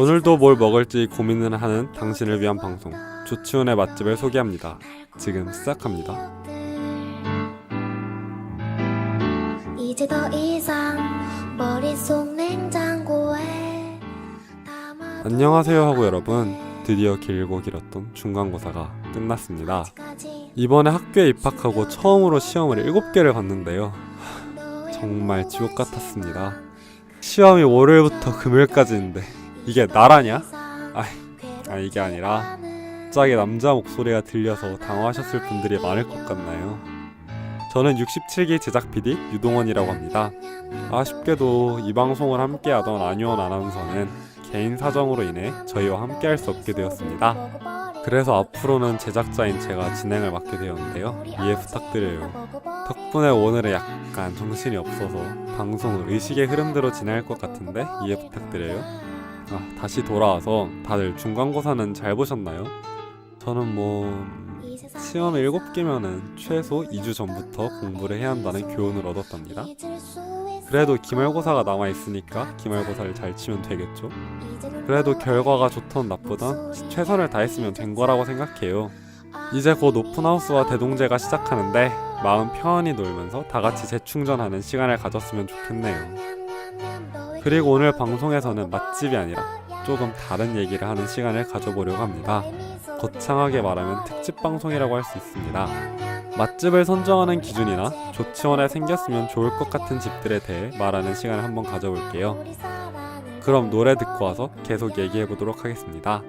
오늘도 뭘 먹을지 고민을 하는 당신을 위한 방송 조치훈의 맛집을 소개합니다. 지금 시작합니다. 이제 더 이상 머릿속 냉장고에 안녕하세요 하고 여러분 드디어 길고 길었던 중간고사가 끝났습니다. 이번에 학교에 입학하고 처음으로 시험을 7개를 봤는데요. 정말 지옥 같았습니다. 시험이 월요일부터 금요일까지인데 이게 나라냐? 아 이게 아니라 갑자기 남자 목소리가 들려서 당황하셨을 분들이 많을 것 같나요? 저는 67기 제작 PD 유동원이라고 합니다. 아쉽게도 이 방송을 함께하던 안유원 아나운서는 개인 사정으로 인해 저희와 함께할 수 없게 되었습니다. 그래서 앞으로는 제작자인 제가 진행을 맡게 되었는데요. 이해 부탁드려요. 덕분에 오늘은 약간 정신이 없어서 방송을 의식의 흐름대로 진행할 것 같은데 이해 부탁드려요. 아, 다시 돌아와서 다들 중간고사는 잘 보셨나요? 저는 뭐 시험 7개면은 최소 2주 전부터 공부를 해야 한다는 교훈을 얻었답니다. 그래도 기말고사가 남아 있으니까 기말고사를 잘 치면 되겠죠. 그래도 결과가 좋던 나쁘던 최선을 다했으면 된 거라고 생각해요. 이제 곧 오픈하우스와 대동제가 시작하는데 마음 편히 놀면서 다 같이 재충전하는 시간을 가졌으면 좋겠네요. 그리고 오늘 방송에서는 맛집이 아니라 조금 다른 얘기를 하는 시간을 가져보려고 합니다. 거창하게 말하면 특집 방송이라고 할 수 있습니다. 맛집을 선정하는 기준이나 조치원에 생겼으면 좋을 것 같은 집들에 대해 말하는 시간을 한번 가져볼게요. 그럼 노래 듣고 와서 계속 얘기해 보도록 하겠습니다.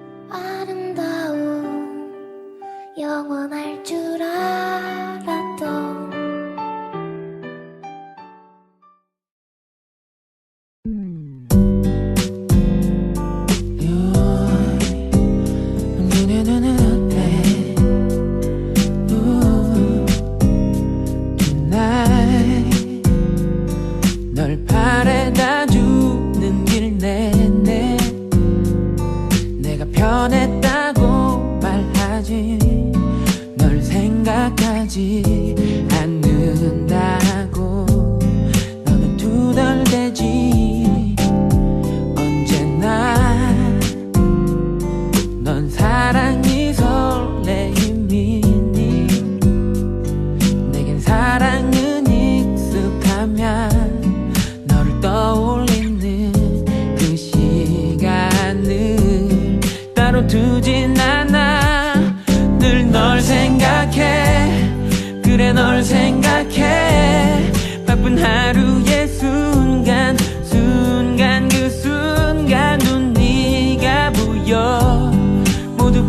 생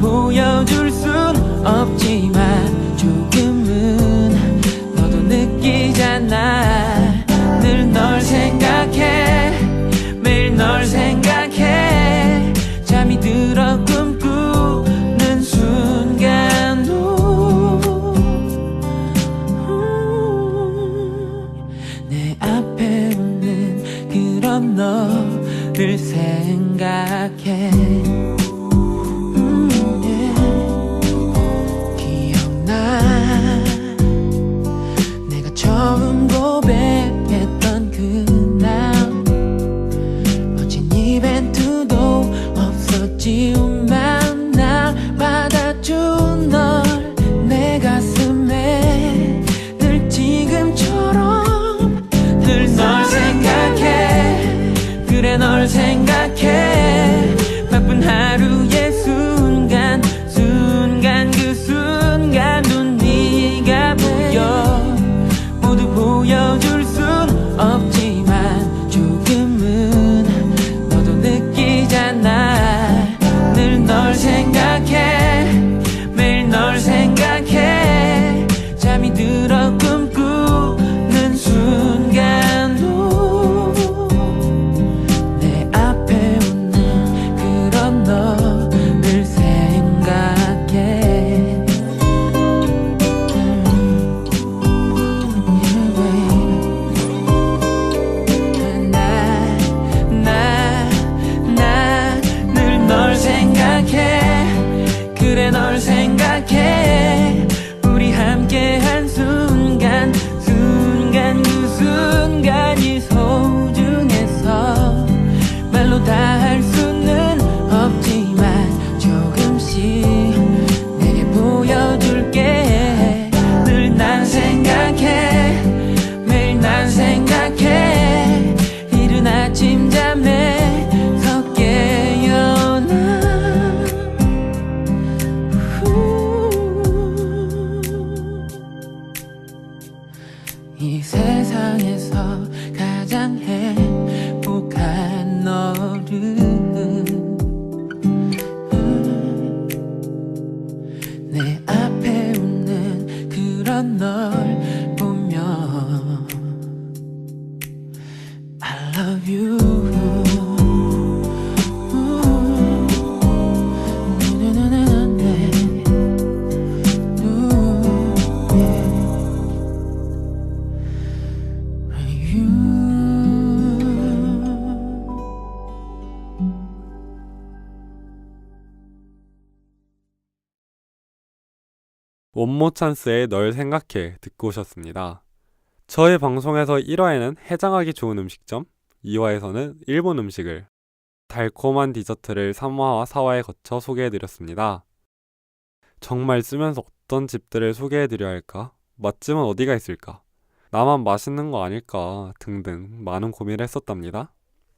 보여줄 순 없지 원모 찬스의 널 생각해 듣고 오셨습니다. 저희 방송에서 1화에는 해장하기 좋은 음식점, 2화에서는 일본 음식을, 달콤한 디저트를 3화와 4화에 거쳐 소개해드렸습니다. 정말 쓰면서 어떤 집들을 소개해드려야 할까? 맛집은 어디가 있을까? 나만 맛있는 거 아닐까? 등등 많은 고민을 했었답니다.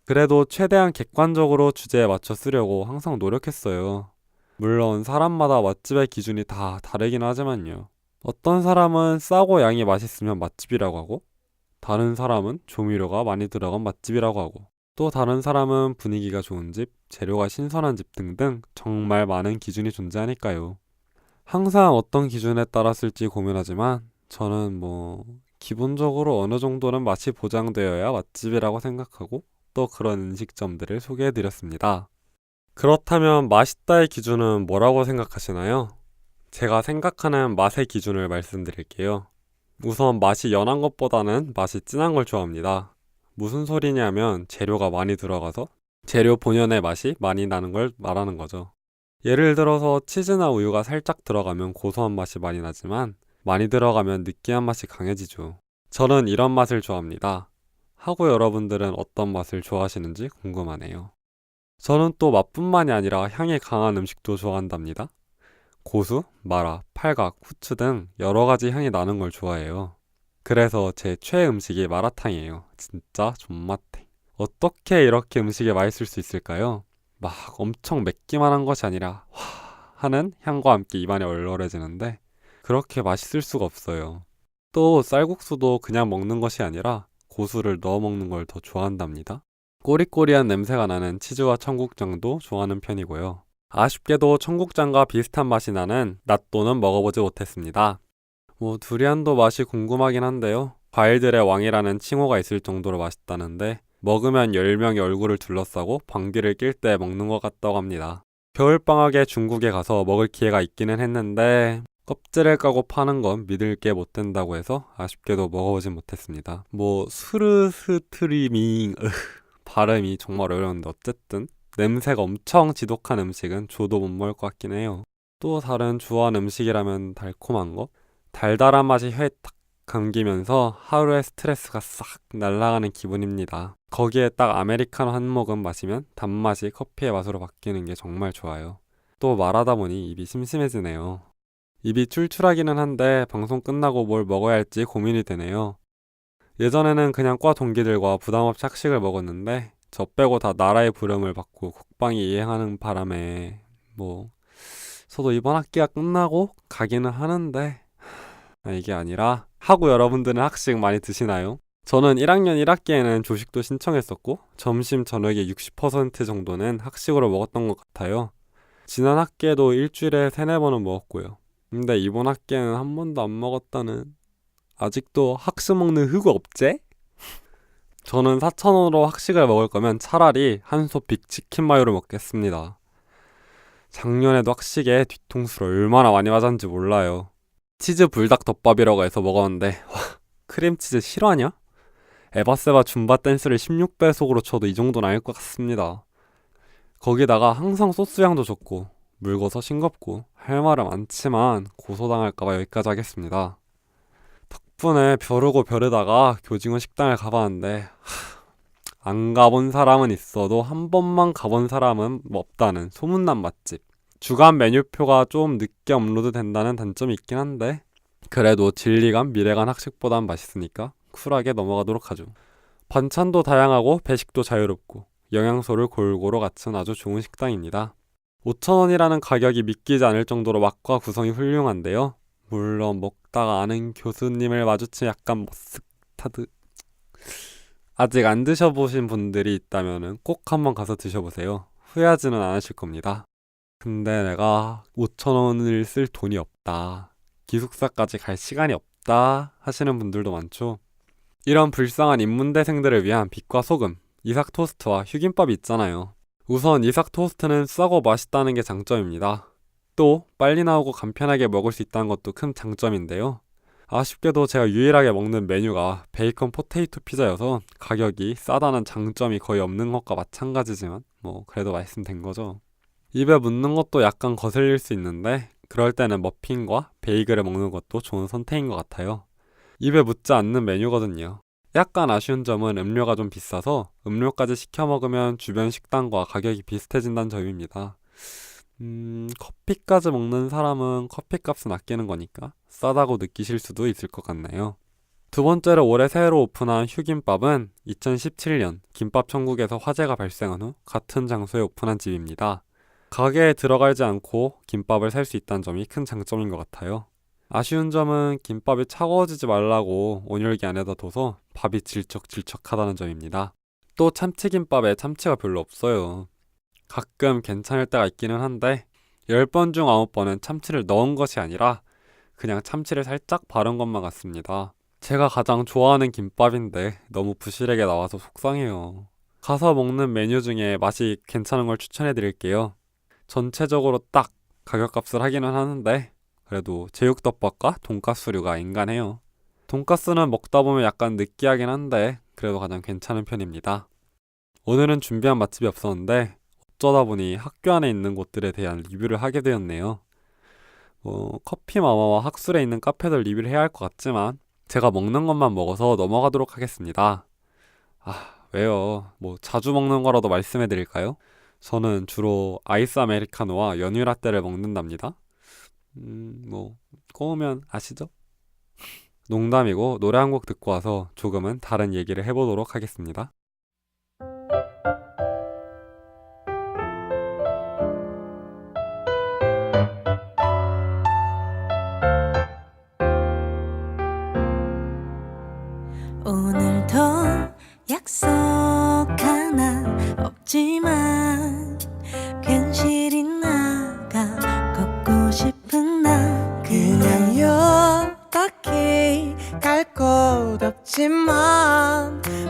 그래도 최대한 객관적으로 주제에 맞춰 쓰려고 항상 노력했어요. 물론 사람마다 맛집의 기준이 다 다르긴 하지만요. 어떤 사람은 싸고 양이 맛있으면 맛집이라고 하고, 다른 사람은 조미료가 많이 들어간 맛집이라고 하고, 또 다른 사람은 분위기가 좋은 집, 재료가 신선한 집 등등 정말 많은 기준이 존재하니까요. 항상 어떤 기준에 따라 쓸지 고민하지만, 저는 뭐, 기본적으로 어느 정도는 맛이 보장되어야 맛집이라고 생각하고, 또 그런 음식점들을 소개해드렸습니다. 그렇다면 맛있다의 기준은 뭐라고 생각하시나요? 제가 생각하는 맛의 기준을 말씀드릴게요. 우선 맛이 연한 것보다는 맛이 진한 걸 좋아합니다. 무슨 소리냐면 재료가 많이 들어가서 재료 본연의 맛이 많이 나는 걸 말하는 거죠. 예를 들어서 치즈나 우유가 살짝 들어가면 고소한 맛이 많이 나지만 많이 들어가면 느끼한 맛이 강해지죠. 저는 이런 맛을 좋아합니다. 하고 여러분들은 어떤 맛을 좋아하시는지 궁금하네요. 저는 또 맛뿐만이 아니라 향이 강한 음식도 좋아한답니다. 고수, 마라, 팔각, 후추 등 여러 가지 향이 나는 걸 좋아해요. 그래서 제 최애 음식이 마라탕이에요. 진짜 존맛해. 어떻게 이렇게 음식이 맛있을 수 있을까요? 막 엄청 맵기만 한 것이 아니라 와 하는 향과 함께 입안에 얼얼해지는데 그렇게 맛있을 수가 없어요. 또 쌀국수도 그냥 먹는 것이 아니라 고수를 넣어 먹는 걸 더 좋아한답니다. 꼬리꼬리한 냄새가 나는 치즈와 청국장도 좋아하는 편이고요. 아쉽게도 청국장과 비슷한 맛이 나는 낫또는 먹어보지 못했습니다. 뭐 두리안도 맛이 궁금하긴 한데요. 과일들의 왕이라는 칭호가 있을 정도로 맛있다는데 먹으면 10명의 얼굴을 둘러싸고 방귀를 낄 때 먹는 것 같다고 합니다. 겨울방학에 중국에 가서 먹을 기회가 있기는 했는데 껍질을 까고 파는 건 믿을 게 못 된다고 해서 아쉽게도 먹어보진 못했습니다. 뭐 스르스트리밍 으, 발음이 정말 어려운데 어쨌든 냄새가 엄청 지독한 음식은 저도 못 먹을 것 같긴 해요. 또 다른 좋아하는 음식이라면 달콤한 거? 달달한 맛이 혀에 딱 감기면서 하루의 스트레스가 싹 날아가는 기분입니다. 거기에 딱 아메리카노 한 모금 마시면 단맛이 커피의 맛으로 바뀌는 게 정말 좋아요. 또 말하다 보니 입이 심심해지네요. 입이 출출하기는 한데 방송 끝나고 뭘 먹어야 할지 고민이 되네요. 예전에는 그냥 과 동기들과 부담없이 학식을 먹었는데 저 빼고 다 나라의 부름을 받고 국방이 이행하는 바람에 뭐 저도 이번 학기가 끝나고 가기는 하는데 아, 이게 아니라 하고 여러분들은 학식 많이 드시나요? 저는 1학년 1학기에는 조식도 신청했었고 점심 저녁에 60% 정도는 학식으로 먹었던 것 같아요. 지난 학기에도 일주일에 3, 4번은 먹었고요. 근데 이번 학기에는 한 번도 안 먹었다는 아직도 학식 먹는 흑우 없제? 저는 4,000원으로 학식을 먹을 거면 차라리 한솥 빅치킨 마요를 먹겠습니다. 작년에도 학식에 뒤통수를 얼마나 많이 맞았는지 몰라요. 치즈 불닭 덮밥이라고 해서 먹었는데 와 크림치즈 실화냐? 에바세바 줌바 댄스를 16배속으로 쳐도 이 정도는 아닐 것 같습니다. 거기다가 항상 소스 향도 좋고 묽어서 싱겁고 할 말은 많지만 고소당할까봐 여기까지 하겠습니다. 덕분에 벼르고 벼르다가 교징어 식당을 가봤는데 하, 안 가본 사람은 있어도 한 번만 가본 사람은 없다는 소문난 맛집. 주간 메뉴표가 좀 늦게 업로드 된다는 단점이 있긴 한데 그래도 진리감 미래간 학식보단 맛있으니까 쿨하게 넘어가도록 하죠. 반찬도 다양하고 배식도 자유롭고 영양소를 골고루 갖춘 아주 좋은 식당입니다. 5,000원이라는 가격이 믿기지 않을 정도로 맛과 구성이 훌륭한데요. 물론 먹다가 아는 교수님을 마주치 약간 머쓱타드 아직 안 드셔보신 분들이 있다면 꼭 한번 가서 드셔보세요. 후회하지는 않으실 겁니다. 근데 내가 5천원을 쓸 돈이 없다. 기숙사까지 갈 시간이 없다 하시는 분들도 많죠. 이런 불쌍한 인문대생들을 위한 빛과 소금, 이삭 토스트와 휴김밥이 있잖아요. 우선 이삭 토스트는 싸고 맛있다는 게 장점입니다. 또 빨리 나오고 간편하게 먹을 수 있다는 것도 큰 장점인데요. 아쉽게도 제가 유일하게 먹는 메뉴가 베이컨 포테이토 피자여서 가격이 싸다는 장점이 거의 없는 것과 마찬가지지만 뭐 그래도 말씀된 거죠. 입에 묻는 것도 약간 거슬릴 수 있는데 그럴 때는 머핀과 베이글을 먹는 것도 좋은 선택인 것 같아요. 입에 묻지 않는 메뉴거든요. 약간 아쉬운 점은 음료가 좀 비싸서 음료까지 시켜 먹으면 주변 식당과 가격이 비슷해진다는 점입니다. 음, 커피까지 먹는 사람은 커피값은 아끼는 거니까 싸다고 느끼실 수도 있을 것 같네요. 두 번째로 올해 새로 오픈한 휴김밥은 2017년 김밥 천국에서 화재가 발생한 후 같은 장소에 오픈한 집입니다. 가게에 들어가지 않고 김밥을 살 수 있다는 점이 큰 장점인 것 같아요. 아쉬운 점은 김밥이 차가워지지 말라고 온열기 안에다 둬서 밥이 질척질척하다는 점입니다. 또 참치김밥에 참치가 별로 없어요. 가끔 괜찮을 때가 있기는 한데 10번 중 9번은 참치를 넣은 것이 아니라 그냥 참치를 살짝 바른 것만 같습니다. 제가 가장 좋아하는 김밥인데 너무 부실하게 나와서 속상해요. 가서 먹는 메뉴 중에 맛이 괜찮은 걸 추천해 드릴게요. 전체적으로 딱 가격값을 하기는 하는데 그래도 제육덮밥과 돈가스류가 인간해요. 돈가스는 먹다 보면 약간 느끼하긴 한데 그래도 가장 괜찮은 편입니다. 오늘은 준비한 맛집이 없었는데 어쩌다 보니 학교 안에 있는 곳들에 대한 리뷰를 하게 되었네요. 뭐 커피 마마와 학술에 있는 카페들 리뷰를 해야 할 것 같지만 제가 먹는 것만 먹어서 넘어가도록 하겠습니다. 아, 왜요? 뭐 자주 먹는 거라도 말씀해 드릴까요? 저는 주로 아이스 아메리카노와 연유 라떼를 먹는답니다. 음, 뭐 꼬우면 아시죠? 농담이고 노래 한 곡 듣고 와서 조금은 다른 얘기를 해보도록 하겠습니다.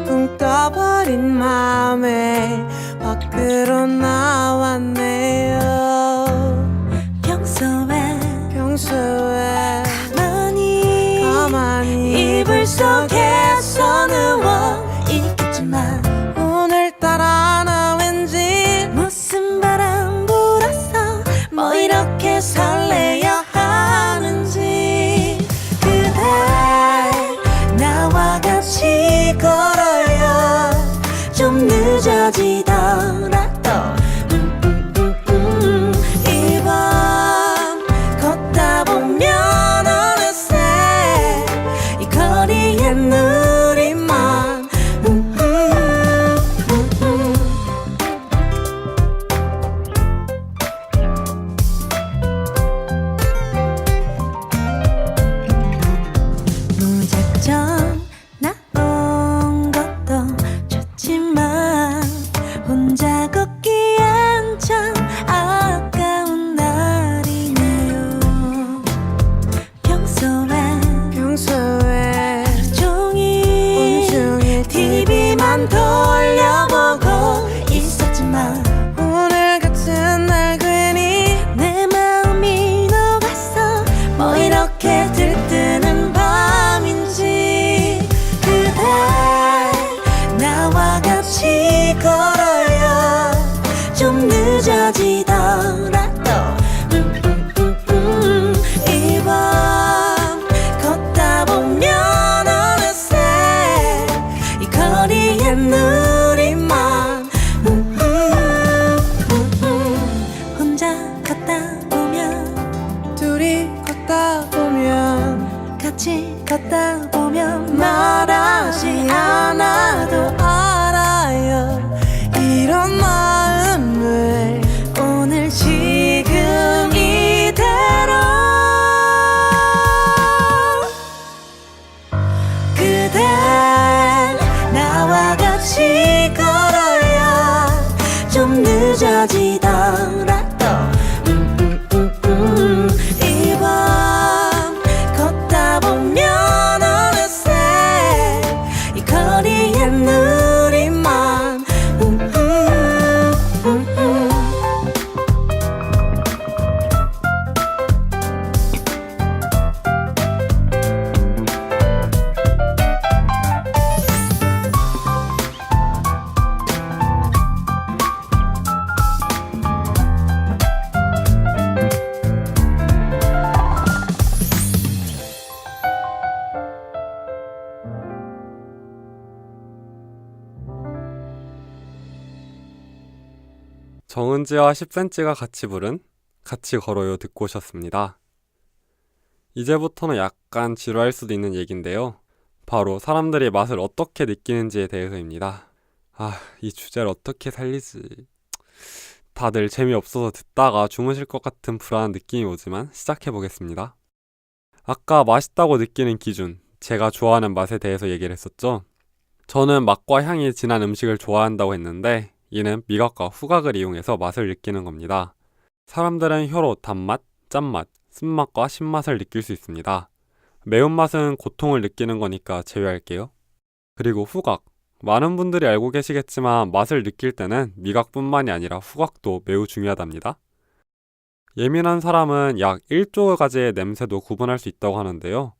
붕 떠버린 맘에 밖으로 나왔네요. 평소에 평소에 많이 가만히 이불 속에서 누워 있겠지만 오늘따라 나 왠지 무슨 바람 불어서 뭐 이렇게 설레 TV만 걷다 보면 같이 걷다 보면 말하지 않아도 정은지와 10cm가 같이 부른 같이 걸어요 듣고 오셨습니다. 이제부터는 약간 지루할 수도 있는 얘기인데요. 바로 사람들이 맛을 어떻게 느끼는지에 대해서입니다. 아, 이 주제를 어떻게 살리지? 다들 재미없어서 듣다가 주무실 것 같은 불안한 느낌이 오지만 시작해 보겠습니다. 아까 맛있다고 느끼는 기준, 제가 좋아하는 맛에 대해서 얘기를 했었죠. 저는 맛과 향이 진한 음식을 좋아한다고 했는데 이는 미각과 후각을 이용해서 맛을 느끼는 겁니다. 사람들은 혀로 단맛, 짠맛, 쓴맛과 신맛을 느낄 수 있습니다. 매운맛은 고통을 느끼는 거니까 제외할게요. 그리고 후각. 많은 분들이 알고 계시겠지만 맛을 느낄 때는 미각뿐만이 아니라 후각도 매우 중요하답니다. 예민한 사람은 약 1조 가지의 냄새도 구분할 수 있다고 하는데요.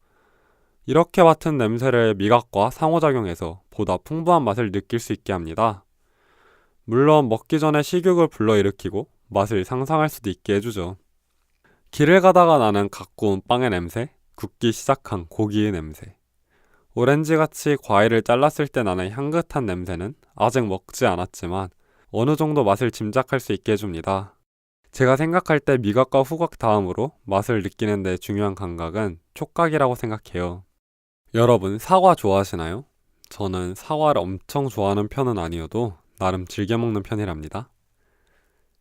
이렇게 맡은 냄새를 미각과 상호작용해서 보다 풍부한 맛을 느낄 수 있게 합니다. 물론 먹기 전에 식욕을 불러일으키고 맛을 상상할 수도 있게 해주죠. 길을 가다가 나는 갓 구운 빵의 냄새, 굽기 시작한 고기의 냄새. 오렌지같이 과일을 잘랐을 때 나는 향긋한 냄새는 아직 먹지 않았지만 어느 정도 맛을 짐작할 수 있게 해줍니다. 제가 생각할 때 미각과 후각 다음으로 맛을 느끼는 데 중요한 감각은 촉각이라고 생각해요. 여러분, 사과 좋아하시나요? 저는 사과를 엄청 좋아하는 편은 아니어도 나름 즐겨 먹는 편이랍니다.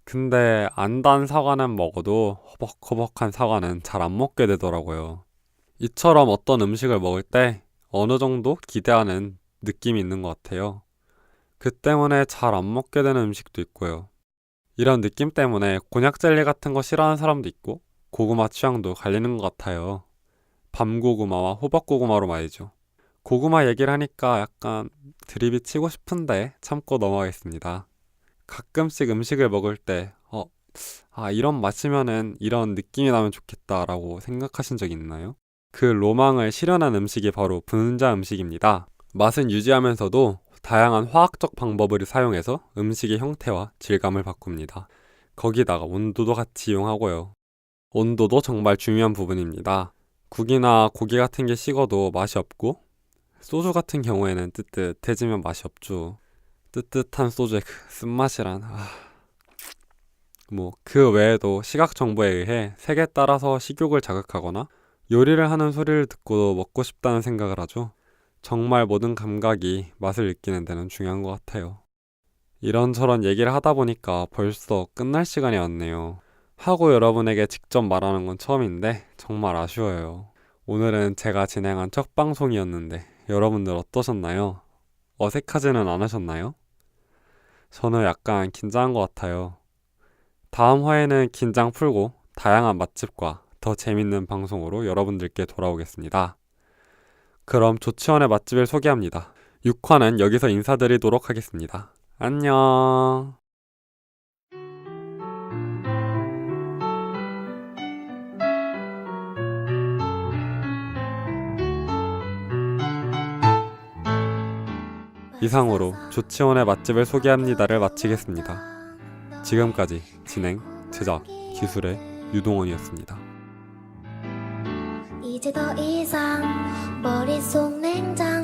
근데 안 단 사과는 먹어도 허벅허벅한 사과는 잘 안 먹게 되더라고요. 이처럼 어떤 음식을 먹을 때 어느 정도 기대하는 느낌이 있는 것 같아요. 그 때문에 잘 안 먹게 되는 음식도 있고요. 이런 느낌 때문에 곤약 젤리 같은 거 싫어하는 사람도 있고 고구마 취향도 갈리는 것 같아요. 밤고구마와 호박고구마로 말이죠. 고구마 얘기를 하니까 약간 드립이 치고 싶은데 참고 넘어가겠습니다. 가끔씩 음식을 먹을 때, 어, 아, 이런 맛이면은 이런 느낌이 나면 좋겠다라고 생각하신 적 있나요? 그 로망을 실현한 음식이 바로 분자 음식입니다. 맛은 유지하면서도 다양한 화학적 방법을 사용해서 음식의 형태와 질감을 바꿉니다. 거기다가 온도도 같이 이용하고요. 온도도 정말 중요한 부분입니다. 국이나 고기 같은 게 식어도 맛이 없고 소주 같은 경우에는 뜨뜻해지면 맛이 없죠. 뜨뜻한 소주의 그 쓴맛이란 아... 뭐그 외에도 시각 정보에 의해 색에 따라서 식욕을 자극하거나 요리를 하는 소리를 듣고도 먹고 싶다는 생각을 하죠. 정말 모든 감각이 맛을 느끼는 데는 중요한 것 같아요. 이런저런 얘기를 하다 보니까 벌써 끝날 시간이 왔네요. 하고 여러분에게 직접 말하는 건 처음인데 정말 아쉬워요. 오늘은 제가 진행한 첫 방송이었는데 여러분들 어떠셨나요? 어색하지는 않으셨나요? 저는 약간 긴장한 것 같아요. 다음 화에는 긴장 풀고 다양한 맛집과 더 재밌는 방송으로 여러분들께 돌아오겠습니다. 그럼 조치원의 맛집을 소개합니다. 6화는 여기서 인사드리도록 하겠습니다. 안녕. 이상으로 조치원의 맛집을 소개합니다를 마치겠습니다. 지금까지 진행, 제작, 기술의 유동원이었습니다. 이제 더 이상 머릿속 냉장